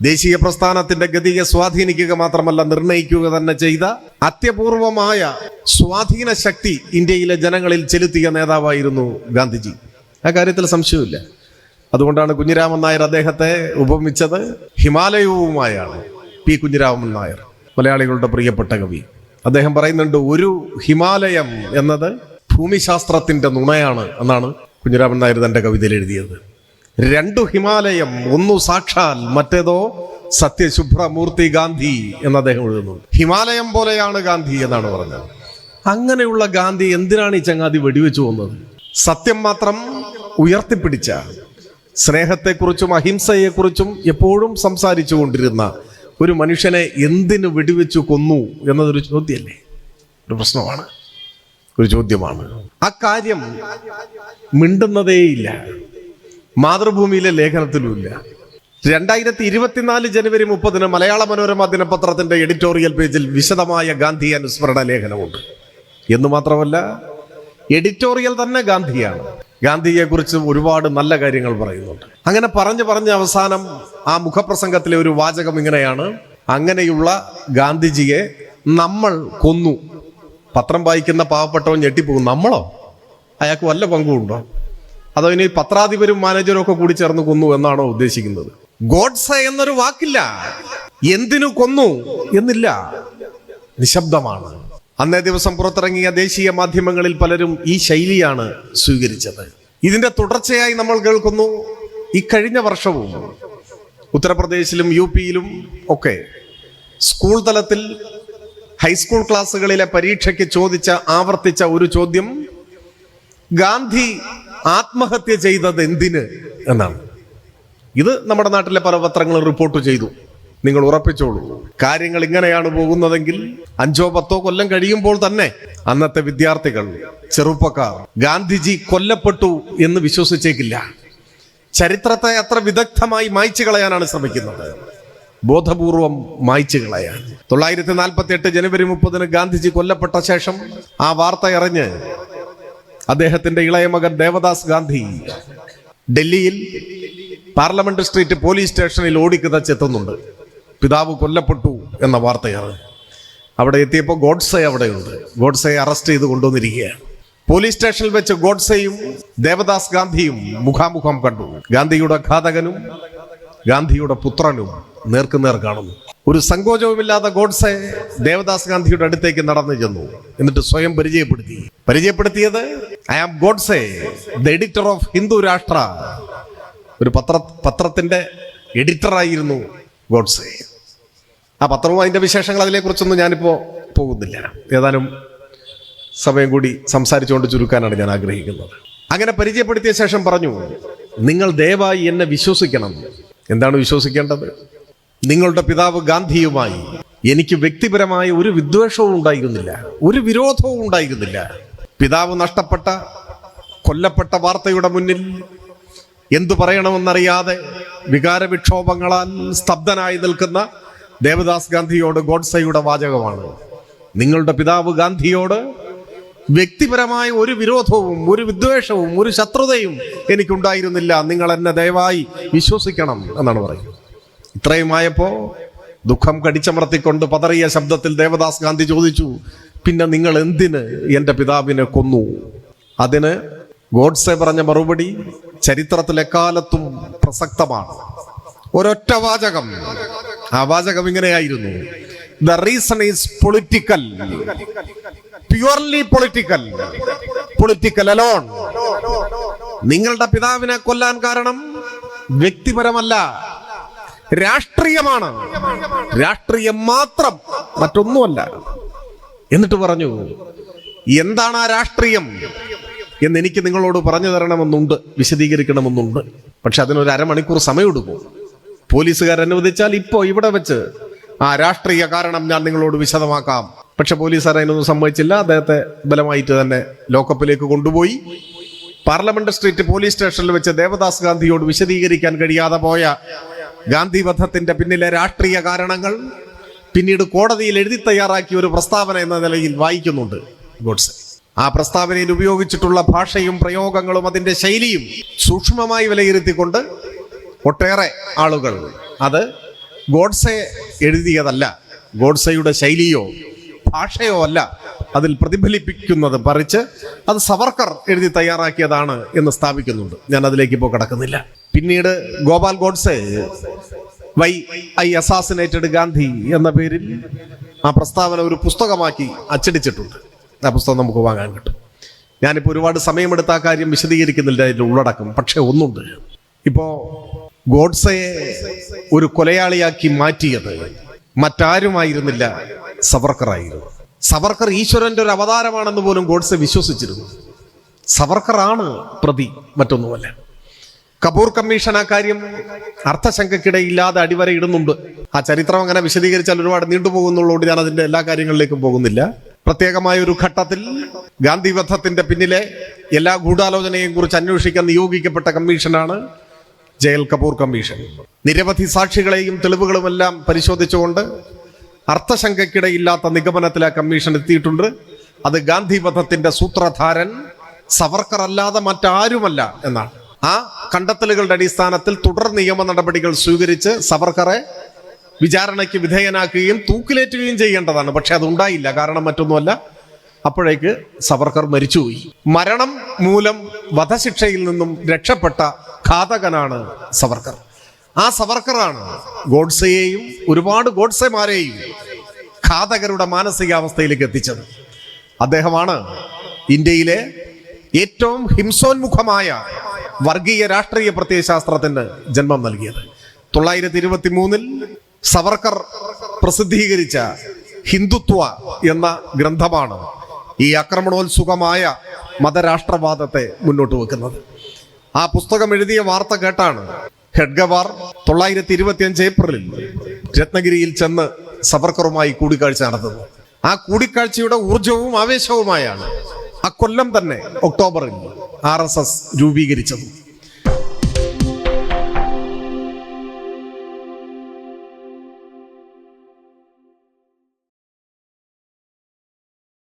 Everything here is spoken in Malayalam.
ദേശീയ പ്രസ്ഥാനത്തിന്റെ ഗതിയെ സ്വാധീനിക്കുക മാത്രമല്ല നിർണയിക്കുക തന്നെ ചെയ്ത അത്യപൂർവമായ സ്വാധീന ശക്തി ഇന്ത്യയിലെ ജനങ്ങളിൽ ചെലുത്തിയ നേതാവായിരുന്നു ഗാന്ധിജി. ആ കാര്യത്തിൽ സംശയമില്ല അതുകൊണ്ടാണ് കുഞ്ഞിരാമൻ നായർ അദ്ദേഹത്തെ ഉപമിച്ചത് ഹിമാലയവുമായാണ് പി കുഞ്ഞിരാമൻ നായർ മലയാളികളുടെ പ്രിയപ്പെട്ട കവി. അദ്ദേഹം പറയുന്നുണ്ട് ഒരു ഹിമാലയം എന്നത് ഭൂമിശാസ്ത്രത്തിന്റെ നുണയാണ് എന്നാണ് കുഞ്ഞിരാമൻ നായർ തന്റെ കവിതയിൽ എഴുതിയത്. രണ്ടു ഹിമാലയം ഒന്നു സാക്ഷാൽ മറ്റേതോ സത്യശുഭ്രമൂർത്തി ഗാന്ധി എന്ന് അദ്ദേഹം എഴുതുന്നു ഹിമാലയം പോലെയാണ് ഗാന്ധി എന്നാണ് പറഞ്ഞത്. അങ്ങനെയുള്ള ഗാന്ധി എന്തിനാണ് ഈ ചങ്ങാതി വെടിവെച്ചു പോകുന്നത് സത്യം മാത്രം ഉയർത്തിപ്പിടിച്ച സ്നേഹത്തെക്കുറിച്ചും അഹിംസയെക്കുറിച്ചും എപ്പോഴും സംസാരിച്ചു കൊണ്ടിരുന്ന ഒരു മനുഷ്യനെ എന്തിനു വെടിവെച്ചു കൊന്നു എന്നതൊരു ചോദ്യമല്ലേ? ഒരു പ്രശ്നമാണ്. ഒരു ചോദ്യമാണ്. ആ കാര്യം മിണ്ടുന്നതേയില്ല. മാതൃഭൂമിയിലെ ലേഖനത്തിലുമില്ല. രണ്ടായിരത്തി ഇരുപത്തിനാല് ജനുവരി മുപ്പതിന് മലയാള മനോരമ ദിനപത്രത്തിന്റെ എഡിറ്റോറിയൽ പേജിൽ വിശദമായ ഗാന്ധി അനുസ്മരണ ലേഖനമുണ്ട്. എന്ന് മാത്രമല്ല എഡിറ്റോറിയൽ തന്നെ ഗാന്ധിയാണ്. ഗാന്ധിയെക്കുറിച്ച് ഒരുപാട് നല്ല കാര്യങ്ങൾ പറയുന്നുണ്ട്. അങ്ങനെ പറഞ്ഞു പറഞ്ഞ് അവസാനം ആ മുഖപ്രസംഗത്തിലെ ഒരു വാചകം ഇങ്ങനെയാണ്. അങ്ങനെയുള്ള ഗാന്ധിജിയെ നമ്മൾ കൊന്നു. പത്രം വായിക്കുന്ന പാവപ്പെട്ടവൻ ഞെട്ടിപ്പോകും. നമ്മളോ? അയാൾക്ക് വല്ല പങ്കുണ്ടോ അതോ ഇനി പത്രാധിപരും മാനേജരും ഒക്കെ കൂടി ചേർന്ന് കൊന്നു എന്നാണോ ഉദ്ദേശിക്കുന്നത്? ഗോഡ്സ എന്നൊരു വാക്കില്ല. എന്തിനു കൊന്നു എന്നില്ല. നിശബ്ദമാണ്. അന്നേ ദിവസം പുറത്തിറങ്ങിയ ദേശീയ മാധ്യമങ്ങളിൽ പലരും ഈ ശൈലിയാണ് സ്വീകരിച്ചത്. ഇതിന്റെ തുടർച്ചയായി നമ്മൾ കേൾക്കുന്നു ഈ കഴിഞ്ഞ വർഷവും. ഉത്തർപ്രദേശിലും യു പിയിലും ഒക്കെ സ്കൂൾ തലത്തിൽ ഹൈസ്കൂൾ ക്ലാസ്സുകളിലെ പരീക്ഷയ്ക്ക് ചോദിച്ച ആവർത്തിച്ച ഒരു ചോദ്യം ഗാന്ധി ആത്മഹത്യ ചെയ്തത് എന്തിന് എന്നാണ്. ഇത് നമ്മുടെ നാട്ടിലെ പല പത്രങ്ങളും റിപ്പോർട്ട് ചെയ്തു. നിങ്ങൾ ഉറപ്പിച്ചോളൂ. കാര്യങ്ങൾ ഇങ്ങനെയാണ് പോകുന്നതെങ്കിൽ അഞ്ചോ പത്തോ കൊല്ലം കഴിയുമ്പോൾ തന്നെ അന്നത്തെ വിദ്യാർത്ഥികൾ ചെറുപ്പക്കാർ ഗാന്ധിജി കൊല്ലപ്പെട്ടു എന്ന് വിശ്വസിച്ചേക്കില്ല. ചരിത്രത്തെ അത്ര വിദഗ്ധമായി മായ്ച്ചു കളയാനാണ് ശ്രമിക്കുന്നത്. ബോധപൂർവം മായ്ച്ചു കളയാൻ. തൊള്ളായിരത്തി നാൽപ്പത്തി എട്ട് ജനുവരി മുപ്പതിന് ഗാന്ധിജി കൊല്ലപ്പെട്ട ശേഷം ആ വാർത്ത അറിഞ്ഞ് അദ്ദേഹത്തിന്റെ ഇളയ മകൻ ദേവദാസ് ഗാന്ധി ഡൽഹിയിൽ പാർലമെന്റ് സ്ട്രീറ്റ് പോലീസ് സ്റ്റേഷനിൽ ഓടിക്കിതച്ചെത്തുന്നുണ്ട് പിതാവ് കൊല്ലപ്പെട്ടു എന്ന വാർത്തയാണ്. അവിടെ എത്തിയപ്പോൾ ഗോഡ്സെ അവിടെയുണ്ട്. ഗോഡ്സയെ അറസ്റ്റ് ചെയ്ത് കൊണ്ടുവന്നിരിക്കുകയാണ്. പോലീസ് സ്റ്റേഷനിൽ വെച്ച് ഗോഡ്സെയും ദേവദാസ് ഗാന്ധിയും മുഖാമുഖം കണ്ടു. ഗാന്ധിയുടെ ഘാതകനും ഗാന്ധിയുടെ പുത്രനും നേർക്കുനേർ കാണുന്നു. ഒരു സങ്കോചവുമില്ലാതെ ഗോഡ്സെ ദേവദാസ് ഗാന്ധിയുടെ അടുത്തേക്ക് നടന്നു ചെന്നു. എന്നിട്ട് സ്വയം പരിചയപ്പെടുത്തി. പരിചയപ്പെടുത്തിയത് I am Godse the editor of Hindu Rashtra. ഒരു പത്ര പത്രത്തിന്റെ എഡിറ്ററായിരുന്നു ഗോഡ്സെ ആ പത്രവും അതിന്റെ വിശേഷങ്ങൾ അതിനെക്കുറിച്ചൊന്നും ഞാനിപ്പോ പോകുന്നില്ല. ഏതാനും സമയം കൂടി സംസാരിച്ചുകൊണ്ട് ചുരുക്കാനാണ് ഞാൻ ആഗ്രഹിക്കുന്നത്. അങ്ങനെ പരിചയപ്പെടുത്തിയ ശേഷം പറഞ്ഞു നിങ്ങൾ ദയവായി എന്നെ വിശ്വസിക്കണം. എന്താണ് വിശ്വസിക്കേണ്ടത്? നിങ്ങളുടെ പിതാവ് ഗാന്ധിയുമായി എനിക്ക് വ്യക്തിപരമായ ഒരു വിദ്വേഷവും ഉണ്ടായിരുന്നില്ല ഒരു വിരോധവും ഉണ്ടായിരുന്നില്ല. പിതാവ് നഷ്ടപ്പെട്ട കൊല്ലപ്പെട്ട വാർത്തയുടെ മുന്നിൽ എന്തു പറയണമെന്നറിയാതെ വികാരവിക്ഷോഭങ്ങളാൽ സ്തബ്ധനായി നിൽക്കുന്ന ദേവദാസ് ഗാന്ധിയോട് ഗോഡ്സയുടെ വാചകമാണ്. നിങ്ങളുടെ പിതാവ് ഗാന്ധിയോട് വ്യക്തിപരമായ ഒരു വിരോധവും ഒരു വിദ്വേഷവും ഒരു ശത്രുതയും എനിക്കുണ്ടായിരുന്നില്ല. നിങ്ങൾ എന്നെ ദയവായി വിശ്വസിക്കണം എന്നാണ് പറയുന്നത്. ഇത്രയുമായപ്പോ ദുഃഖം കടിച്ചമർത്തിക്കൊണ്ട് പതറിയ ശബ്ദത്തിൽ ദേവദാസ് ഗാന്ധി ചോദിച്ചു പിന്നെ നിങ്ങൾ എന്തിന് എന്റെ പിതാവിനെ കൊന്നു? അതിന് ഗോഡ്സെ പറഞ്ഞ മറുപടി ചരിത്രത്തിൽ എക്കാലത്തും പ്രസക്തമാണ്. ഒരൊറ്റ വാചകം. ആ വാചകം ഇങ്ങനെയായിരുന്നു. The reason is political purely political political alone നിങ്ങളുടെ പിതാവിനെ കൊല്ലാൻ കാരണം വ്യക്തിപരമല്ല. രാഷ്ട്രീയമാണ്. രാഷ്ട്രീയം മാത്രം മറ്റൊന്നുമല്ല. എന്നിട്ട് പറഞ്ഞു എന്താണ് ആ രാഷ്ട്രീയം? എന്ന് എനിക്ക് നിങ്ങളോട് പറഞ്ഞു തരണമെന്നുണ്ട് വിശദീകരിക്കണമെന്നുണ്ട്. പക്ഷെ അതിനൊരു അരമണിക്കൂർ സമയമെടുക്കും. പോലീസുകാർ അനുവദിച്ചാൽ ഇപ്പോ ഇവിടെ വെച്ച് ആ രാഷ്ട്രീയ കാരണം ഞാൻ നിങ്ങളോട് വിശദമാക്കാം. പക്ഷെ പോലീസുകാർ അതിനൊന്നും സമ്മതിച്ചില്ല. അദ്ദേഹത്തെ ബലമായിട്ട് തന്നെ ലോക്കപ്പിലേക്ക് കൊണ്ടുപോയി. പാർലമെന്റ് സ്ട്രീറ്റ് പോലീസ് സ്റ്റേഷനിൽ വെച്ച് ദേവദാസ് ഗാന്ധിയോട് വിശദീകരിക്കാൻ കഴിയാതെ പോയ ഗാന്ധി വധത്തിന്റെ പിന്നിലെ രാഷ്ട്രീയ കാരണങ്ങൾ പിന്നീട് കോടതിയിൽ എഴുതി തയ്യാറാക്കിയ ഒരു പ്രസ്താവന എന്ന നിലയിൽ വായിക്കുന്നുണ്ട്. ഗോഡ്സെ. ആ പ്രസ്താവനയിൽ ഉപയോഗിച്ചിട്ടുള്ള ഭാഷയും പ്രയോഗങ്ങളും അതിന്റെ ശൈലിയും സൂക്ഷ്മമായി വിലയിരുത്തിക്കൊണ്ട് ഒട്ടേറെ ആളുകൾ അത് ഗോഡ്സെ എഴുതിയതല്ല. ഗോഡ്സയുടെ ശൈലിയോ ഭാഷയോ അല്ല അതിൽ പ്രതിഫലിപ്പിക്കുന്നത് പറിച്ച് അത് സവർക്കർ എഴുതി തയ്യാറാക്കിയതാണ് എന്ന് സ്ഥാപിക്കുന്നുണ്ട്. ഞാൻ അതിലേക്ക് ഇപ്പോൾ കടക്കുന്നില്ല. പിന്നീട് Gopal Godse why I assassinated Gandhi എന്ന പേരിൽ ആ പ്രസ്താവന ഒരു പുസ്തകമാക്കി അച്ചടിച്ചിട്ടുണ്ട്. ആ പുസ്തകം നമുക്ക് വാങ്ങാൻ കിട്ടും. ഞാനിപ്പോൾ ഒരുപാട് സമയമെടുത്ത ആ കാര്യം വിശദീകരിക്കുന്നില്ല അതിന്റെ ഉള്ളടക്കം. പക്ഷെ ഒന്നുണ്ട്. ഇപ്പോൾ ഗോഡ്സയെ ഒരു കൊലയാളിയാക്കി മാറ്റിയത് മറ്റാരുമായിരുന്നില്ല സവർക്കറായിരുന്നു. സവർക്കർ ഈശ്വരന്റെ ഒരു അവതാരമാണെന്ന് പോലും ഗോഡ്സെ വിശ്വസിച്ചിരുന്നു. സവർക്കറാണ് പ്രതി മറ്റൊന്നുമല്ല. കപൂർ കമ്മീഷൻ ആ കാര്യം അർത്ഥശങ്കക്കിടയില്ലാതെ അടിവരയിടുന്നുണ്ട് ആ ചരിത്രം അങ്ങനെ വിശദീകരിച്ചാൽ ഒരുപാട് നീണ്ടുപോകുന്നുള്ളതുകൊണ്ട് ഞാൻ അതിന്റെ എല്ലാ കാര്യങ്ങളിലേക്കും പോകുന്നില്ല. പ്രത്യേകമായ ഒരു ഘട്ടത്തിൽ ഗാന്ധി വധത്തിന്റെ പിന്നിലെ എല്ലാ ഗൂഢാലോചനയെയും കുറിച്ച് അന്വേഷിക്കാൻ നിയോഗിക്കപ്പെട്ട കമ്മീഷനാണ് ജയൽ കപൂർ കമ്മീഷൻ. നിരവധി സാക്ഷികളെയും തെളിവുകളുമെല്ലാം പരിശോധിച്ചുകൊണ്ട് അർത്ഥശങ്കക്കിടയില്ലാത്ത നിഗമനത്തിൽ ആ കമ്മീഷൻ എത്തിയിട്ടുണ്ട്. അത് ഗാന്ധി വധത്തിന്റെ സൂത്രധാരൻ സവർക്കർ അല്ലാതെ മറ്റാരുമല്ല എന്നാണ്. ആ കണ്ടെത്തലുകളുടെ അടിസ്ഥാനത്തിൽ തുടർ നിയമ നടപടികൾ സ്വീകരിച്ച് സവർക്കറെ വിചാരണയ്ക്ക് വിധേയനാക്കുകയും തൂക്കിലേറ്റുകയും ചെയ്യേണ്ടതാണ്. പക്ഷെ അതുണ്ടായില്ല. കാരണം മറ്റൊന്നുമല്ല. അപ്പോഴേക്ക് സവർക്കർ മരിച്ചുപോയി. മരണം മൂലം വധശിക്ഷയിൽ നിന്നും രക്ഷപ്പെട്ട ഘാതകനാണ് സവർക്കർ. ആ സവർക്കറാണ് ഗോഡ്സയെയും ഒരുപാട് ഗോഡ്സെമാരെയും ഘാതകരുടെ മാനസികാവസ്ഥയിലേക്ക് എത്തിച്ചത്. അദ്ദേഹമാണ് ഇന്ത്യയിലെ ഏറ്റവും ഹിംസോന്മുഖമായ വർഗീയ രാഷ്ട്രീയ പ്രത്യയശാസ്ത്രത്തിന് ജന്മം നൽകിയത്. തൊള്ളായിരത്തി ഇരുപത്തി മൂന്നിൽ സവർക്കർ പ്രസിദ്ധീകരിച്ച ഹിന്ദുത്വ എന്ന ഗ്രന്ഥമാണ് ഈ ആക്രമണോത്സുകമായ മതരാഷ്ട്രവാദത്തെ മുന്നോട്ട് വെക്കുന്നത്. ആ പുസ്തകം എഴുതിയ വാർത്ത കേട്ടാണ് ഹെഡ്ഗവാർ തൊള്ളായിരത്തി ഇരുപത്തിയഞ്ച് ഏപ്രിലിൽ രത്നഗിരിയിൽ ചെന്ന് സവർക്കറുമായി കൂടിക്കാഴ്ച നടത്തുന്നു ആ കൂടിക്കാഴ്ചയുടെ ഊർജവും ആവേശവുമായാണ്. ആ കൊല്ലം തന്നെ ഒക്ടോബറിൽ ആർ എസ് എസ് രൂപീകരിച്ചത്.